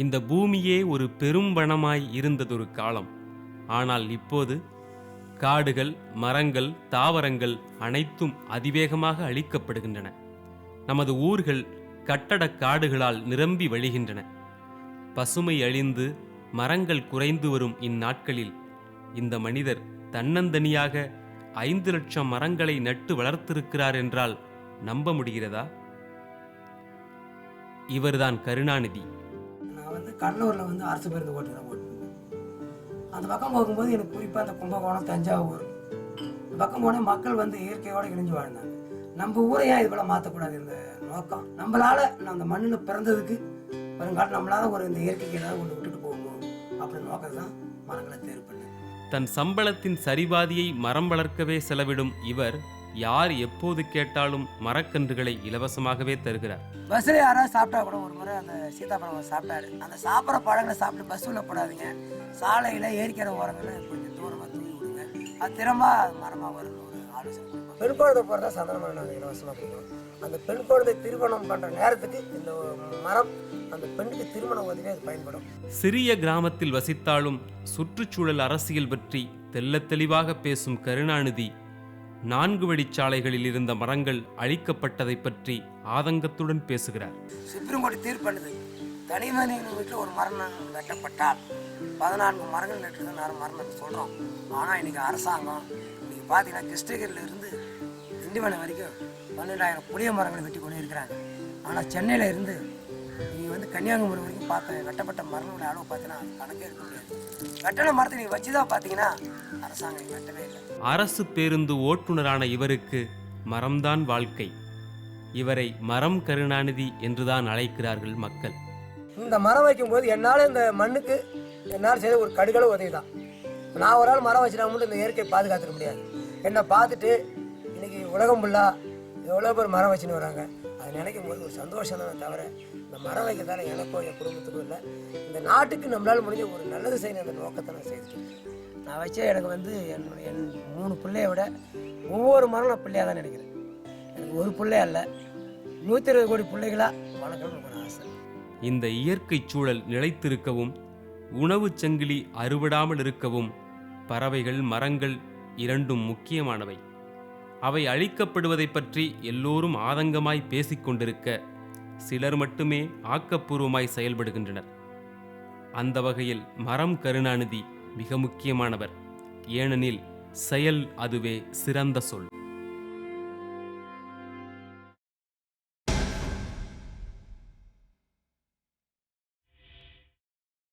இந்த பூமியே ஒரு பெரும் வனமாய் இருந்ததொரு காலம். ஆனால் இப்போது காடுகள் மரங்கள் தாவரங்கள் அனைத்தும் அதிவேகமாக அழிக்கப்படுகின்றன. நமது ஊர்கள் கட்டடக் காடுகளால் நிரம்பி வழிகின்றன. பசுமை அழிந்து மரங்கள் குறைந்து வரும் இந்நாட்களில் இந்த மனிதர் தன்னந்தனியாக ஐந்து லட்சம் மரங்களை நட்டு வளர்த்திருக்கிறார் என்றால் நம்ப முடிகிறதா? இவர்தான் கருணாநிதி. வந்து கடலூரில் வந்து அரசு பேருந்து ஓட்டு தான் ஓட்டுனேன். அந்த பக்கம் போகும்போது எனக்கு குறிப்பாக அந்த கும்பகோணம் தஞ்சாவூர். இந்த பக்கம் போனால் மக்கள் வந்து இயற்கையோடு இணைஞ்சு வாழ்ந்தாங்க. நம்ம ஊரை ஏன் இது போல் மாற்றக்கூடாது இந்த நோக்கம். நம்மளால் நான் அந்த மண்ணில் பிறந்ததுக்கு வருங்காலம் நம்மளால் ஒரு இந்த இயற்கைக்கு ஏதாவது ஒன்று விட்டுட்டு போகணும் அப்படின்னு நோக்கம் தான் மரங்களை தேர்வு பண்ணேன். தன் சம்பளத்தின் சரிபாதியை மரம் வளர்க்கவே செலவிடும் இவர் யார் எப்போது கேட்டாலும் மரக்கன்றுகளை இலவசமாகவே தருகிறார். பஸ்ஸில் யாராவது சாப்பிட்டா கூட ஒரு முறை அந்த சீதாப்பழம் சாப்பிட்டாரு. அந்த சாப்பிட்ற பழங்களை சாப்பிட்டு பஸ் உள்ள போடாதீங்க. சாலையில் ஏரிக்கிற ஓரங்களில் கொஞ்சம் தூரமாக தூவி விடுங்க. அது திறமா மரமாக வரும்னு ஒரு ஆலோசனை. பெண் குழந்தை பிறந்தா சந்தனமரம் நாங்கள் இலவசமாக கொடுக்குறோம் அந்த பெண் குழந்தை திருமணம் பண்ணுற நேரத்துக்கு இந்த மரம் அந்த பெண்ணுக்கு திருமணம் உதவி அது பயன்படும். சிறிய கிராமத்தில் வசித்தாலும் சுற்றுச்சூழல் அரசியல் பற்றி தெள்ளத் தெளிவாக பேசும் கருணாநிதி நான்கு வழிச்சாலைகளில் இருந்த மரங்கள் அழிக்கப்பட்டதைப் பற்றி ஆதங்கத்துடன் பேசுகிறார். சுப்ரீம் கோர்ட் தீர்ப்பானது தனி மனிதன் வீட்டில் ஒரு மரணம் வெட்டப்பட்டால் பதினான்கு மரங்கள் நட்டு நான் மரணம் சொல்கிறோம் ஆனால் இன்னைக்கு அரசாங்கம் இன்னைக்கு பார்த்தீங்கன்னா கிருஷ்ணகிரியிலிருந்து திண்டிவனம் வரைக்கும் பன்னெண்டாயிரம் புளிய மரங்களை வெட்டி கொண்டு இருக்கிறாங்க. ஆனால் சென்னையில் இருந்து நீங்கள் கன்னியாகுமரி வரைக்கும் பார்த்த வெட்டப்பட்ட மரங்களோட அளவு பார்த்தீங்கன்னா அது கணக்கே இருக்க முடியாது. வெட்டின மரத்தை நீங்கள் வச்சு தான் பார்த்தீங்கன்னா அரசாங்கம் வெட்டவே இல்லை. அரசு பேருந்து ஓட்டுநரான இவருக்கு மரம்தான் வாழ்க்கை. இவரை மரம் கருணாநிதி என்றுதான் அழைக்கிறார்கள் மக்கள். இந்த மரம் வைக்கும்போது என்னால் இந்த மண்ணுக்கு என்னால் செய்த ஒரு கடுகளவு உதவி தான் நான் ஒரு ஆள் மரம் வச்சுனா மட்டும் இந்த இயற்கையை பாதுகாத்துக்க முடியாது. என்னை பார்த்துட்டு இன்னைக்கு உலகம் ஃபுல்லாக எவ்வளோ பேர் மரம் வச்சுன்னு வராங்க. அதை நினைக்கும் போது ஒரு சந்தோஷம் தானே தவிர இந்த மரம் வைக்கிறதால எனக்கும் என் குடும்பத்துக்கும் இல்லை. இந்த நாட்டுக்கு நம்மளால் முடிஞ்ச ஒரு நல்லது செய்யணும் அந்த நோக்கத்தை நான் செய்துட்டேன் நான் வச்ச எனக்கு வந்து என்னுடைய என் மூணு பிள்ளைய விட ஒவ்வொரு மரம் நான் பிள்ளையாக தான் நினைக்கிறேன். எனக்கு ஒரு பிள்ளை அல்ல. நூற்றி இருபது கோடி பிள்ளைகளாக வளர்க்கணும்னு ஒரு ஆசை. இந்த இயற்கைச் சூழல் நிலைத்திருக்கவும் உணவுச் சங்கிலி அறுபடாமல் இருக்கவும் பறவைகள் மரங்கள் இரண்டும் முக்கியமானவை. அவை அழிக்கப்படுவதைப் பற்றி எல்லோரும் ஆதங்கமாய் பேசிக்கொண்டிருக்க சிலர் மட்டுமே ஆக்கப்பூர்வமாய் செயல்படுகின்றனர். அந்த வகையில் மரம் கருணாநிதி மிக முக்கியமானவர். ஏனெனில் செயல் அதுவே சிறந்த சொல்.